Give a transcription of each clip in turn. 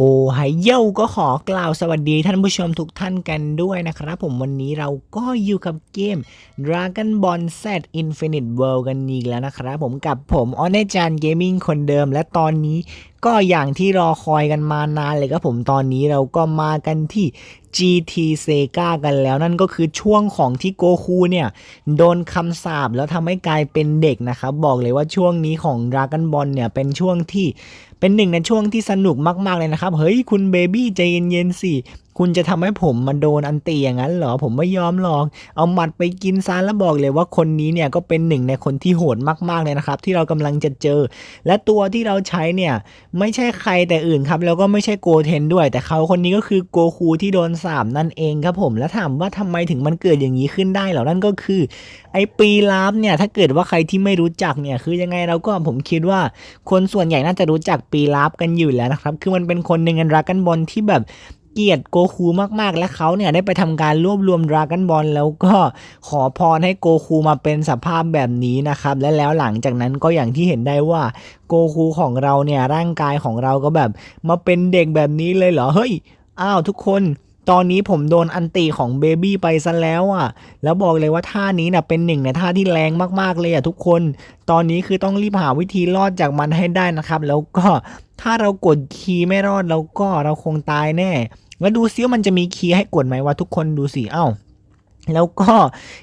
โอ้ไฮเยก็ขอกล่าวสวัสดีท่านผู้ชมทุกท่านกันด้วยนะครับ ผมวันนี้เราก็อยู่กับเกม Dragon Ball Z Infinite World กันอีกแล้วนะครับ ผมกับผมออนเนจานเกมมิ่งคนเดิม และตอนนี้ก็อย่างที่รอคอยกันมานานเลยครับผมตอนนี้เราก็มากันที่ GT Sega กันแล้วนั่นก็คือช่วงของที่โกคูเนี่ยโดนคำสาปแล้วทำให้กลายเป็นเด็กนะครับ บอกเลยว่าช่วงนี้ของ Dragon Ball เนี่ยเป็นช่วงที่เป็นหนึ่งในช่วงที่สนุกมาก ๆ เลยนะครับ เฮ้ย คุณเบบี้ใจเย็นๆสิ คุณจะทำให้ผมมาโดนอันตีอย่างนั้นเหรอ ผมไม่ยอมหรอก เอาหมัดไปกินซะแล้วบอกเลยว่าคนนี้เนี่ยก็เป็นหนึ่งในคนที่โหดมาก ๆ เลยนะครับ ที่เรากำลังจะเจอ และตัวที่เราใช้เนี่ย ไม่ใช่ใครแต่อื่นครับ แล้วก็ไม่ใช่โกเทนด้วย แต่เขาคนนี้ก็คือโกคูที่โดนสาบนั่นเองครับผมแล้วถามว่าทำไมถึงมันเกิดอย่างนี้ขึ้นได้เหรอนั่นก็คือ ไอ้ปีลาฟเนี่ยถ้าเกิดว่าใครที่ไม่รู้จักเนี่ยคือยังไงเราก็ผมคิดว่าคนส่วนใหญ่น่าจะรู้จักปีลาฟกันอยู่แล้วนะครับ คือมันเป็นคนหนึ่งในดรากันบอลที่แบบเกียดโกคูมากๆ และเขาเนี่ยได้ไปทำการรวบรวมดรากันบอลแล้วก็ขอพรให้โกคูมาเป็นสภาพแบบนี้นะครับ และแล้วหลังจากนั้นก็อย่างที่เห็นได้ว่าโกคูของเราเนี่ยร่างกายของเราก็แบบมาเป็นเด็กแบบนี้เลยเหรอ เฮ้ย อ้าวทุกคน ตอนนี้ผมโดนอันตีของเบบี้ไปซะแล้วอะ แล้วบอกเลยว่าท่านี้นะเป็นหนึ่งในท่าที่แรงมากๆเลยอะทุกคน ตอนนี้คือต้องรีบหาวิธีรอดจากมันให้ได้นะครับ แล้วก็ถ้าเรากดคีย์ไม่รอดแล้วก็เราคงตายแน่ แล้วดูซิว่ามันจะมีคีย์ให้กดไหมว่าทุกคนดูสิเอ้า แล้วก็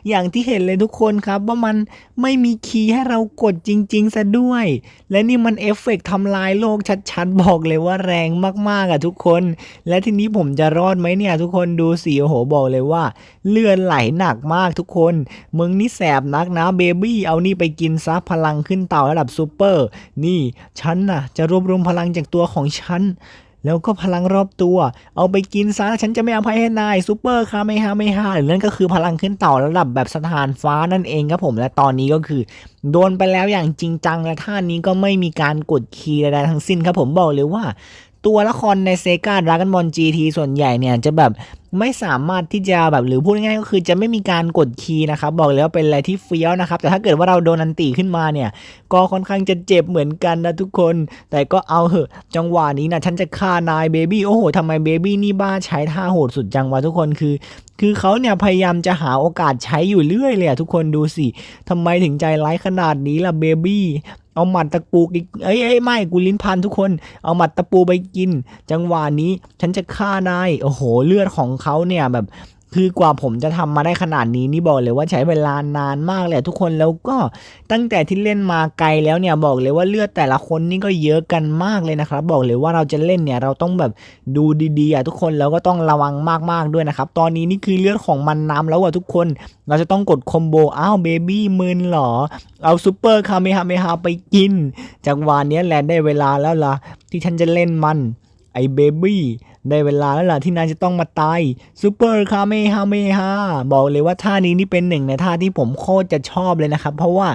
อย่างที่เห็นเลยทุกคนครับว่ามันไม่มีคีย์ให้เรากดจริง ๆ ซะด้วย และนี่มันเอฟเฟกต์ทำลายโลกชัดๆ บอกเลยว่าแรงมากๆอะทุกคน และทีนี้ผมจะรอดไหมเนี่ย ทุกคนดูสิโอ้โหบอกเลยว่า เลือดไหลหนักมากทุกคน มึงนี่แสบนักนะเบบี้เอานี่ไปกินซะพลังขึ้นเต่าระดับซูเปอร์นี่ฉันน่ะจะรวบรวมพลังจากตัวของฉัน แล้วก็พลังรอบตัว เอาไปกินซะฉันจะไม่อภัยให้นายซูเปอร์คาไม่ฮาไม่ฮาหรือนั่นก็คือพลังขึ้นต่อระดับแบบสถานฟ้านั่นเองครับผมและตอนนี้ก็คือ โดนไปแล้วอย่างจริงจังและท่านี้ก็ไม่มีการกดคีย์ใดๆทั้งสิ้นครับผมบอกเลยว่า ตัวละครในเซกาดรากันบอล GT ส่วนใหญ่เนี่ยจะแบบไม่สามารถที่จะแบบหรือพูดง่ายก็คือจะไม่มีการกดคีย์นะครับ บอกเลยว่าเป็นอะไรที่เฟี้ยวนะครับ แต่ถ้าเกิดว่าเราโดนอันตีขึ้นมาเนี่ย ก็ค่อนข้างจะเจ็บเหมือนกันนะทุกคน แต่ก็เอาเหอะจังหวะนี้นะฉันจะฆ่านายเบบี้โอ้โหทำไมเบบี้นี่บ้าใช้ท่าโหดสุดจังวะทุกคนคือ คือเขาเนี่ยพยายามจะหาโอกาสใช้อยู่เรื่อยเลยทุกคนดูสิทำไมถึงใจร้ายขนาดนี้ล่ะเบบี้ เอาหมัดตะปูกิเอ้ยเอ้ยไม่กูลิ้นพันทุกคน เอาหมัดตะปูไปกิน จังหวะนี้ฉันจะฆ่านายโอ้โหเลือดของเขาเนี่ยแบบ คือกว่าผมจะทำมาได้ขนาดนี้นี่บอกเลยว่าใช้เวลานานมากเลยทุกคนแล้วก็ตั้งแต่ที่เล่นมาไกลแล้วเนี่ยบอกเลยว่าเลือดแต่ละคนนี่ก็เยอะกันมากเลยนะครับ บอกเลยว่าเราจะเล่นเนี่ยเราต้องแบบดูดีๆอะทุกคนแล้วก็ต้องระวังมากๆด้วยนะครับ ตอนนี้นี่คือเลือดของมันน้ำแล้วอะทุกคน เราจะต้องกดคอมโบอ้าวเบบี้มึนเหรอ เอาซูเปอร์คาเมฮาเมฮาไปกินจังหวะเนี้ยและได้เวลาแล้วล่ะที่ฉันจะเล่นมันไอเบบี้ ได้เวลาแล้วล่ะที่นายจะต้องมาตายซูเปอร์คาเมฮาเมฮาบอกเลยว่าท่านี้นี่เป็นหนึ่งในท่าที่ผมโคตรจะชอบเลยนะครับ เพราะว่า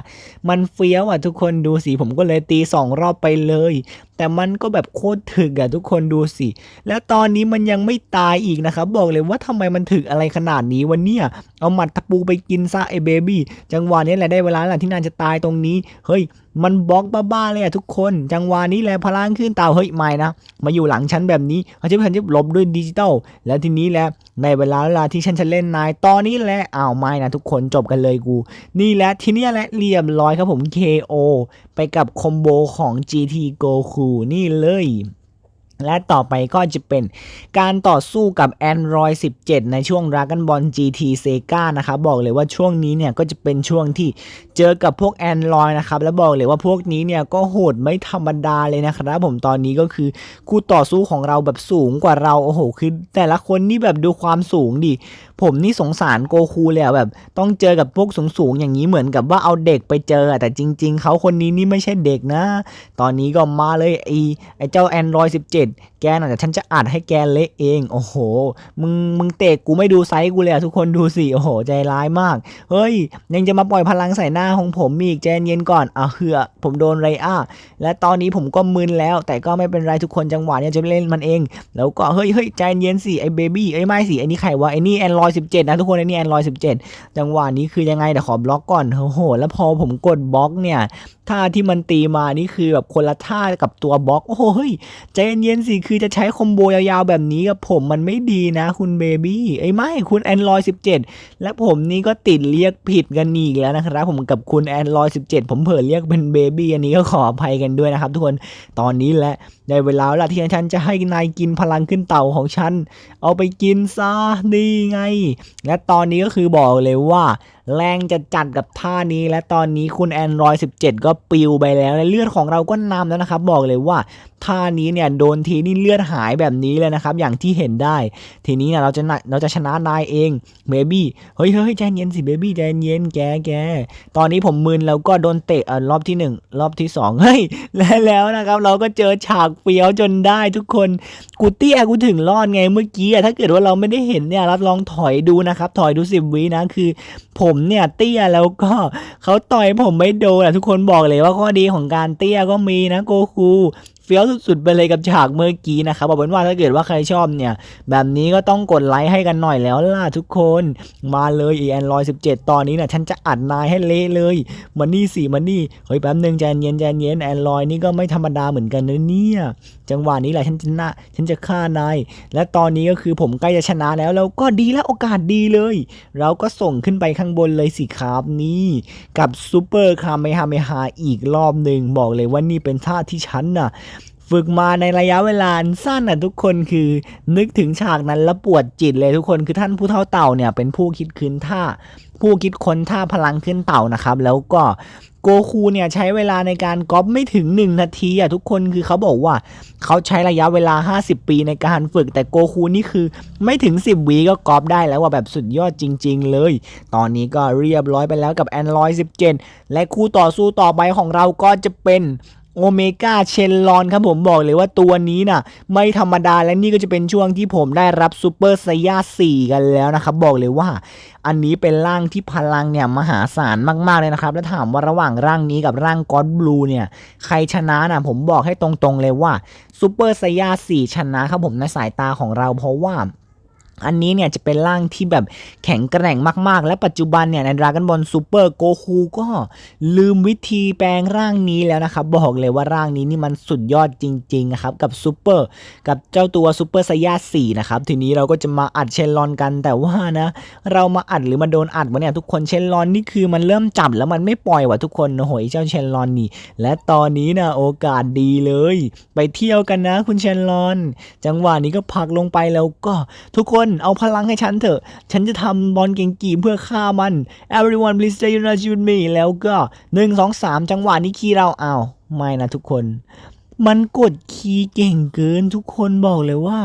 มันเฟี้ยวอะทุกคนดูสิผมก็เลยตีสองรอบไปเลย แต่มันก็แบบโคตรถึกอะทุกคนดูสิ แล้วตอนนี้มันยังไม่ตายอีกนะครับ บอกเลยว่าทำไมมันถึกอะไรขนาดนี้วันเนี้ยเอาหมัดตะปูไปกินซะไอ้เบบี้จังหวะนี้แหละได้เวลาแล้วล่ะที่นายจะตายตรงนี้ เฮ้ย มันบล็อกบ้าๆเลยอะทุกคน จังหวะนี้แหละพลังขึ้นเต่าเฮ้ยไม่นะมาอยู่หลังฉันแบบนี้เขาจะพันจะลบด้วยดิจิตอลแล้วทีนี้แหละในเวลาเวลาที่ฉันจะเล่นนายตอนนี้แหละอ้าวไม่นะทุกคนจบกันเลยกู นี่แหละทีนี้แหละเรียบร้อยครับผม KO ไปกับคอมโบของ GT Goku นี่เลย และต่อไปก็จะเป็นการต่อสู้กับ Android 17 ในช่วง Dragon Ball GT Sega นะครับบอกเลยว่าช่วงนี้เนี่ยก็จะเป็นช่วงที่เจอกับพวก Android นะครับแล้วบอกเลยว่าพวกนี้เนี่ยก็โหดไม่ธรรมดาเลยนะครับผมตอนนี้ก็คือคู่ต่อสู้ของเราแบบสูงกว่าเราโอ้โหคือแต่ละคนนี่แบบดูความสูงดิ ผมนี่สงสารโกคูเลยอะแบบ ต้องเจอกับพวกสูงๆอย่างนี้เหมือนกับว่าเอาเด็กไปเจออะแต่จริง ๆ เขาคนนี้นี่ไม่ใช่เด็กนะ ตอนนี้ก็มาเลยไอ้ไอ้เจ้า Android 17 แกน่ะแต่ฉันจะอัดให้แกเละเอง โอ้โห มึงมึงเตะกูไม่ดูไซส์กูเลยอะทุกคนดูสิ โอ้โห ใจร้ายมาก เฮ้ย ยังจะมาปล่อยพลังใส่หน้าของผมอีกใจเย็นก่อนอะเหือผมโดนไรอะและตอนนี้ผมก็มึนแล้ว แต่ก็ไม่เป็นไรทุกคนจังหวะเนี้ยจะเล่นมันเอง แล้วก็เฮ้ยเฮ้ยใจเย็นสิไอ้เบบี้ไอ้ไม่สิไอ้นี่ใครวะไอ้นี่แอนดรอย Android 17 นะทุกคนไอนี่ Android 17 จังหวะนี้คือยังไงเดี๋ยวขอบล็อกก่อนโอ้โห แล้วพอผมกดบล็อกเนี่ยท่าที่มันตีมานี่คือแบบคนละท่ากับตัวบล็อกโอ้โหเฮ้ยใจเย็นๆสิคือจะใช้คอมโบยาวๆแบบนี้กับผมมันไม่ดีนะคุณเบบี้ไอ้ไม่คุณ Android 17 และผมนี่ก็ติดเรียกผิดกันอีกแล้วนะครับผมกับคุณ Android 17 ผมเผลอเรียกเป็นเบบี้อันนี้ก็ขออภัยกันด้วยนะครับทุกคนตอนนี้แหละได้เวลาแล้วล่ะที่ฉันจะให้นายกินพลังขึ้นเต่าของฉัน เอาไปกินซะนี่ไงและตอนนี้ก็คือบอกเลยว่า แรงจะจัดกับท่านี้ และตอนนี้คุณ Android 17 ก็ปิวไปแล้วและเลือดของเราก็นำแล้วนะครับ บอกเลยว่าท่านี้เนี่ยโดนทีนี่เลือดหายแบบนี้เลยนะครับ อย่างที่เห็นได้ ทีนี้เนี่ยเราจะเราจะชนะนายเองเบบี้เฮ้ยเฮ้ยใจเย็นสิเบบี้ใจเย็นแกแกตอนนี้ผมมึนแล้วก็โดนเตะรอบที่หนึ่งรอบที่สองเฮ้ยและแล้วนะครับ เราก็เจอฉากเฟี้ยวจนได้ทุกคนกูเตี้ยกูถึงรอดไงเมื่อกี้ถ้าเกิดว่าเราไม่ได้เห็นเนี่ยรับรองถอยดูนะครับ ถอยดูสิบวินะคือ ผมเนี่ยเตี้ยแล้วก็เขาต่อยผมไม่โดนอะทุกคนบอกเลยว่าข้อดีของการเตี้ยก็มีนะโกคู ฟี้ยวสุดๆไปเลยกับฉากเมื่อกี้นะครับบอกเป็นว่าถ้าเกิดว่าใครชอบเนี่ย แบบนี้ก็ต้องกดไลค์ให้กันหน่อยแล้วล่ะทุกคน มาเลยอีแอนรอย17ตอนนี้นี่ยฉันจะอัดนายให้เละเลยมันนี่สิมันนี่เฮ้ยแป๊บนึงใจเย็นใจเย็นแอนรอยนี่ก็ไม่ธรรมดาเหมือนกันนะเนี่ยจังหวะนี้แหละฉันจะน่าฉันจะฆ่านายและตอนนี้ก็คือผมใกล้จะชนะแล้วแล้วก็ดีแล้วโอกาสดีเลย เราก็ส่งขึ้นไปข้างบนเลยสิครับนี่กับซูเปอร์คาเมฮาเมฮาอีกรอบหนึ่งบอกเลยว่านี่เป็นท่าที่ฉันน่ะ ฝึกมาในระยะเวลาสั้นน่ะทุกคนคือนึกถึงฉากนั้นแล้วปวดจิตเลยทุกคนคือท่านผู้เท่าเต่าเนี่ยเป็นผู้คิดคืนท่า ผู้คิดค้นท่าพลังขึ้นเต่านะครับ แล้วก็โกคูเนี่ยใช้เวลาในการก๊อปไม่ถึง 1 นาทีอะทุกคนคือเขาบอกว่าเขาใช้ระยะเวลา 50 ปีในการฝึก แต่โกคูนี่คือไม่ถึง 10วีก็ก๊อปได้แล้วว่าแบบสุดยอดจริง ๆ เลย ตอนนี้ก็เรียบร้อยไปแล้วกับ Android 17 และคู่ต่อสู้ต่อไปของเราก็จะเป็น โอเมก้าเชนลอนครับผมบอกเลยว่าตัวนี้น่ะ ไม่ธรรมดาและนี่ก็จะเป็นช่วงที่ผมได้รับซูเปอร์ไซย่า4กันแล้วนะครับ บอกเลยว่า อันนี้เป็นร่างที่พลังเนี่ยมหาศาลมากๆเลยนะครับ แล้วถามว่าระหว่างร่างนี้กับร่างก็อดบลูเนี่ย ใครชนะนะผมบอกให้ตรงๆเลยว่าซูเปอร์ไซย่า4ชนะครับผมในสายตาของเราเพราะว่า อันนี้เนี่ยจะเป็นร่างที่แบบแข็งแกร่งมากๆ และปัจจุบันเนี่ยใน Dragon Ball Super Goku ก็ลืมวิธีแปลงร่างนี้แล้วนะครับ บอกเลยว่าร่างนี้นี่มันสุดยอดจริงๆนะครับกับซูเปอร์กับเจ้าตัวซูเปอร์ไซย่า4นะครับทีนี้เราก็จะมาอัดเชนลอนกันแต่ว่านะ เรามาอัดหรือมาโดนอัดวะเนี่ยทุกคนเชนลอนนี่คือมันเริ่มจับแล้วมันไม่ปล่อยว่ะทุกคนโอ้โหเจ้าเชนลอนนี่ และตอนนี้นะโอกาสดีเลย ไปเที่ยวกันนะ คุณเชนลอน จังหวะนี้ก็ผลักลงไปแล้วก็ทุกคนเอาพลังให้ฉันเถอะ ฉันจะทำบอลเก่งกีเพื่อฆ่ามัน everyone please stay in touch with me แล้วก็หนึ่งสองสามจังหวะนี้คีเราเอาไม่นะทุกคน มันกดคีย์เก่งเกินทุกคนบอกเลยว่า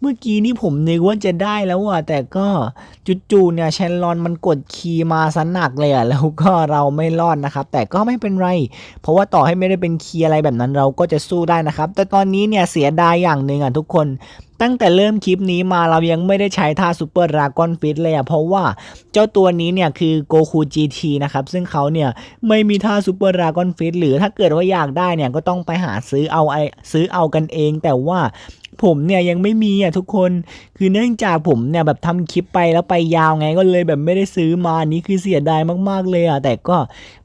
เมื่อกี้นี่ผมนึกว่าจะได้แล้วอะแต่ก็จู่ๆเนี่ยแชนลอนมันกดคีย์มาสนักเลยอะแล้วก็เราไม่รอดนะครับ แต่ก็ไม่เป็นไร เพราะว่าต่อให้ไม่ได้เป็นคีย์อะไรแบบนั้นเราก็จะสู้ได้นะครับ แต่ตอนนี้เนี่ยเสียดายอย่างหนึ่งอะทุกคน ตั้งแต่เริ่มคลิปนี้มาเรายังไม่ได้ใช้ท่าซูเปอร์ดราก้อนฟิตเลยอะเพราะว่าเจ้าตัวนี้เนี่ยคือโกคูจีทีนะครับ ซึ่งเขาเนี่ยไม่มีท่าซูเปอร์ดราก้อนฟิตหรือถ้าเกิดว่าอยากได้เนี่ยก็ต้องไปหาซื้อเอาไอซื้อเอากันเอง แต่ว่า ผมเนี่ยยังไม่มีอะทุกคนคือเนื่องจากผมเนี่ยแบบทำคลิปไปแล้วไปยาวไงก็เลยแบบไม่ได้ซื้อมานี่คือเสียดายมากๆเลยอะแต่ก็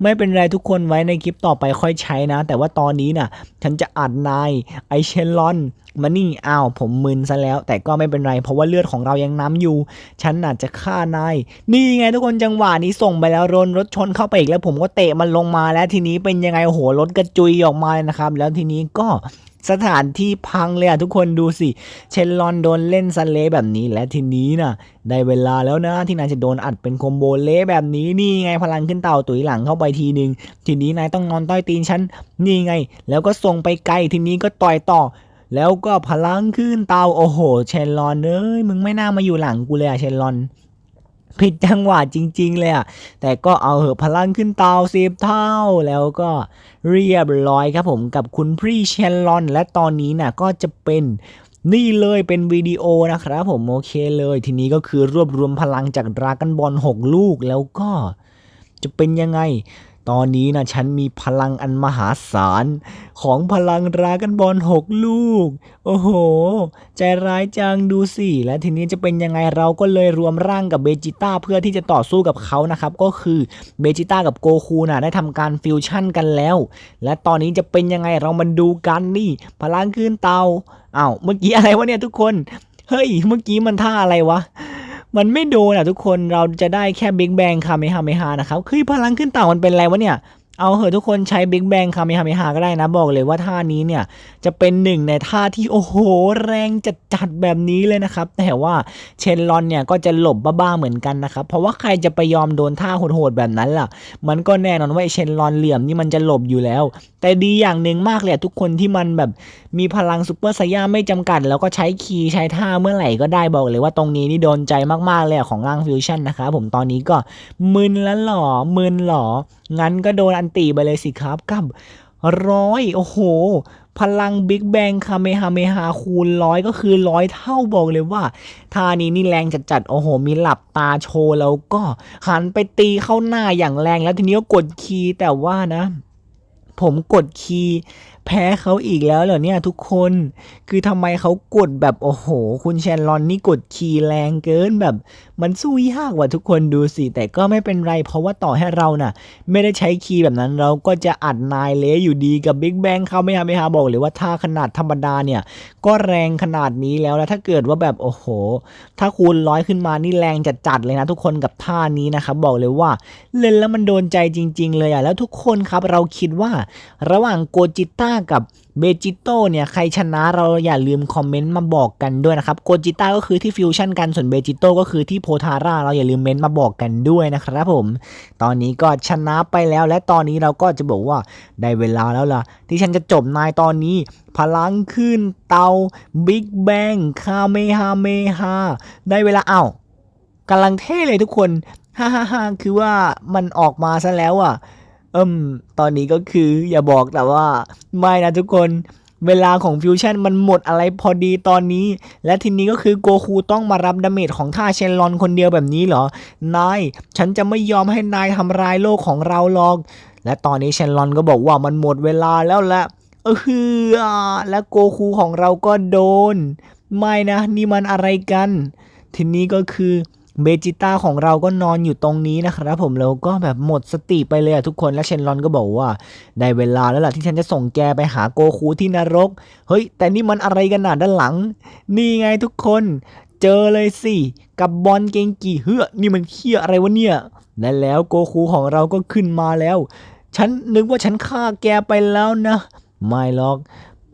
ไม่เป็นไรทุกคนไว้ในคลิปต่อไปค่อยใช้นะ แต่ว่าตอนนี้น่ะฉันจะอัดนายไอเชนลอนมานี่อ้าวผมมึนซะแล้ว แต่ก็ไม่เป็นไร เพราะว่าเลือดของเรายังน้ำอยู่ ฉันน่ะจะฆ่านายนี่ไงทุกคนจังหวะนี้ส่งไปแล้วโดนรถชนเข้าไปอีกแล้วผมก็เตะมันลงมาแล้วทีนี้เป็นยังไงโอ้โหรถกระจุยออกมาเลยนะครับ แล้วทีนี้ก็ สถานที่พังเลยอะทุกคนดูสิ เชนลอนโดนเล่นสเลแบบนี้และทีนี้น่ะ ได้เวลาแล้วนะ ที่นายจะโดนอัดเป็นคอมโบเละแบบนี้นี่ไงพลังขึ้นเต่าตุยหลังเข้าไปทีหนึ่งทีนี้นายต้องนอนต้ตีนฉันนี่ไง แล้วก็ส่งไปไกลทีนี้ก็ต่อยต่อแล้วก็พลังขึ้นเตาโอ้โห เชนลอนเอ้ยมึงไม่น่ามาอยู่หลังกูเลยอะเชนลอน ผิดจังหวะจริง ๆ เลยอะแต่ก็เอาเหอะพลังขึ้นเตาสิบเท่า แล้วก็เรียบร้อยครับผมกับคุณพรีเชนลอน และตอนนี้น่ะก็จะเป็นนี่เลยเป็นวิดีโอนะครับผมโอเคเลย ทีนี้ก็คือรวบรวมพลังจากดรากันบอล6ลูกแล้วก็จะเป็นยังไง ตอนนี้นะฉันมีพลังอันมหาศาล ของพลังรากันบอลหกลูก โอ้โห ใจร้ายจังดูสิ และทีนี้จะเป็นยังไงเราก็เลยรวมร่างกับเบจิต้าเพื่อที่จะต่อสู้กับเขานะครับ ก็คือเบจิต้ากับโกคูนะได้ทำการฟิวชั่นกันแล้ว และตอนนี้จะเป็นยังไงเรามาดูกันนี่ พลังขึ้นเตาอ้าวเมื่อกี้อะไรวะเนี่ยทุกคน เฮ้ย เมื่อกี้มันท่าอะไรวะ มันไม่โดนอะทุกคนเราจะได้แค่บิ๊กแบงคาเมฮาเมฮานะครับคือพลังขึ้นเต่ามันเป็นอะไรวะเนี่ย เอาเหอะทุกคนใช้บิ๊กแบงคาเมฮาเมฮาก็ได้นะ บอกเลยว่าท่านี้เนี่ย จะเป็นหนึ่งในท่าที่โอ้โห แรงจัดจัดๆแบบนี้เลยนะครับ แต่ว่าเชนลอนเนี่ยก็จะหลบบ้าๆเหมือนกันนะครับ เพราะว่าใครจะไปยอมโดนท่าโหดๆแบบนั้นล่ะ มันก็แน่นอนว่าเชนลอนเหลี่ยมนี่มันจะหลบอยู่แล้ว แต่ดีอย่างหนึ่งมากเลยทุกคนที่มันแบบมีพลังซูเปอร์ไซย่าไม่จำกัด แล้วก็ใช้คีย์ใช้ท่าเมื่อไหร่ก็ได้บอกเลยว่าตรงนี้นี่โดนใจมากๆเลยของร่างฟิวชั่นนะครับผมตอนนี้ก็มึนแล้วหรอมึนหรองั้นก็โดนนตีไปเลยสิครับกับร้อยโอ้โห พลังบิ๊กแบงคาเมฮาเมฮาคูณร้อยก็คือร้อยเท่าบอกเลยว่าท่านี้นี่แรงจัดๆโอ้โห มีหลับตาโชว์แล้วก็หันไปตีเข้าหน้าอย่างแรงแล้วทีนี้ก็กดคีย์แต่ว่านะ ผมกดคีย์ แพ้เขาอีกแล้วเหรอเนี่ยทุกคน คือทำไมเขากดแบบโอ้โห คุณแชนลอนนี่กดคีย์แรงเกินแบบ มันสู้ยากว่ะทุกคนดูสิ แต่ก็ไม่เป็นไรเพราะว่าต่อให้เราน่ะ ไม่ได้ใช้คีย์แบบนั้นเราก็จะอัดนายเละอยู่ดีกับบิ๊กแบงเขาไม่ฮาไม่ฮาบอกเลยว่าถ้าขนาดธรรมดาเนี่ย ก็แรงขนาดนี้แล้วแล้วถ้าเกิดว่าแบบโอ้โห ถ้าคูณร้อยขึ้นมานี่แรงจัดๆเลยนะทุกคนกับท่านี้นะครับบอกเลยว่า เล่นแล้วมันโดนใจจริง ๆ เลยอะแล้วทุกคนครับเราคิดว่าระหว่างโกจิต้ากับเบจิโต้เนี่ยใครชนะเราอย่าลืมคอมเมนต์มาบอกกันด้วยนะครับโกจิต้าก็คือที่ฟิวชั่นกันส่วนเบจิโต้ก็คือที่โพธาร่าเราอย่าลืมเมนต์มาบอกกันด้วยนะครับผม ตอนนี้ก็ชนะไปแล้วและตอนนี้เราก็จะบอกว่าได้เวลาแล้วล่ะ ที่ฉันจะจบนายตอนนี้ พลังขึ้นเตาบิ๊กแบงคาเมฮาเมฮาได้เวลาเอ้ากำลังเท่เลยทุกคนฮ่าฮ่าฮ่าคือว่ามันออกมาซะแล้วอะ อิมตอนนี้ก็คืออย่าบอกแต่ว่า ไม่นะทุกคนเวลาของฟิวชั่นมันหมดอะไรพอดีตอนนี้ และทีนี้ก็คือโกคูต้องมารับดาเมจของท่าเชนลอนคนเดียวแบบนี้เหรอ นาย ฉันจะไม่ยอมให้นายทำลายโลกของเราหรอก และตอนนี้เชนลอนก็บอกว่ามันหมดเวลาแล้วแหละเออฮือและโกคูของเราก็โดน ไม่นะ นี่มันอะไรกัน ทีนี้ก็คือ เบจิต้าของเราก็นอนอยู่ตรงนี้นะครับผมแล้วก็แบบหมดสติไปเลยอะทุกคนและเชนลอนก็บอกว่า ได้เวลาแล้วล่ะที่ฉันจะส่งแกไปหาโกคูที่นรก เฮ้ย แต่นี่มันอะไรกันน่ะด้านหลัง นี่ไงทุกคน เจอเลยสิ กับบอลเกงกีเฮ้อนี่มันเคี้ยอะไรวะเนี่ย และแล้วโกคูของเราก็ขึ้นมาแล้ว ฉันนึกว่าฉันฆ่าแกไปแล้วนะ ไม่หรอก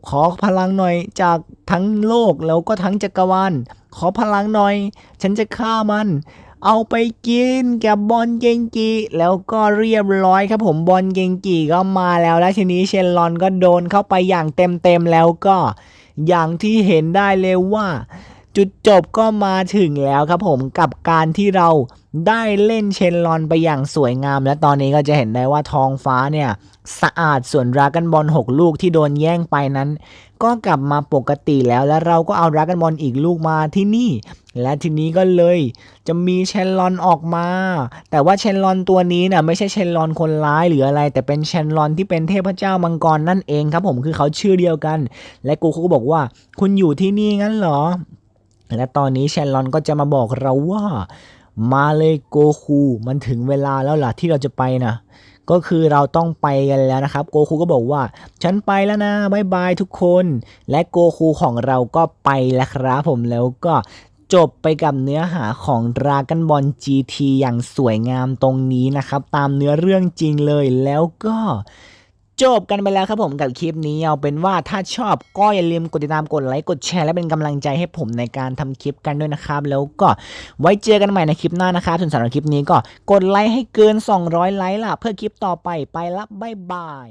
ขอพลังหน่อยจากทั้งโลกแล้วก็ทั้งจักรวาล ขอพลังหน่อย ฉันจะฆ่ามัน เอาไปกินกับบอลเกงกีแล้วก็เรียบร้อยครับผมบอลเกงกีก็มาแล้วและทีนี้เชนลอนก็โดนเข้าไปอย่างเต็มๆแล้วก็อย่างที่เห็นได้เลยว่า จุดจบก็มาถึงแล้วครับผมกับการที่เราได้เล่นเชนลอนไปอย่างสวยงาม และตอนนี้ก็จะเห็นได้ว่าท้องฟ้าเนี่ยสะอาดส่วนรากันบอล6ลูกที่โดนแย่งไปนั้น ก็กลับมาปกติแล้วและเราก็เอารากันบอลอีกลูกมาที่นี่ และทีนี้ก็เลยจะมีเชนลอนออกมา แต่ว่าเชนลอนตัวนี้น่ะไม่ใช่เชนลอนคนร้ายหรืออะไร แต่เป็นเชนลอนที่เป็นเทพเจ้ามังกรนั่นเองครับผมคือเขาชื่อเดียวกัน และกูเขาก็บอกว่า คุณอยู่ที่นี่งั้นเหรอ และตอนนี้เชนลอนก็จะมาบอกเราว่ามาเลยโกคูมันถึงเวลาแล้วล่ะที่เราจะไปนะก็คือเราต้องไปกันแล้วนะครับ โกคูก็บอกว่า ฉันไปแล้วนะบายบายทุกคน และโกคูของเราก็ไปแล้วครับผมแล้วก็จบไปกับเนื้อหาของ Dragon Ball GT อย่างสวยงามตรงนี้นะครับ ตามเนื้อเรื่องจริงเลยแล้วก็ จบกันไปแล้วครับผมกับคลิปนี้เอาเป็นว่าถ้าชอบก็อย่าลืมกดติดตามกดไลค์กดแชร์และเป็นกำลังใจให้ผมในการทำคลิปกันด้วยนะครับ แล้วก็ไว้เจอกันใหม่ในคลิปหน้านะครับส่วนสำหรับคลิปนี้ก็กดไลค์ให้เกิน 200 ไลค์ล่ะ เพื่อคลิปต่อไปไปละบ๊ายบาย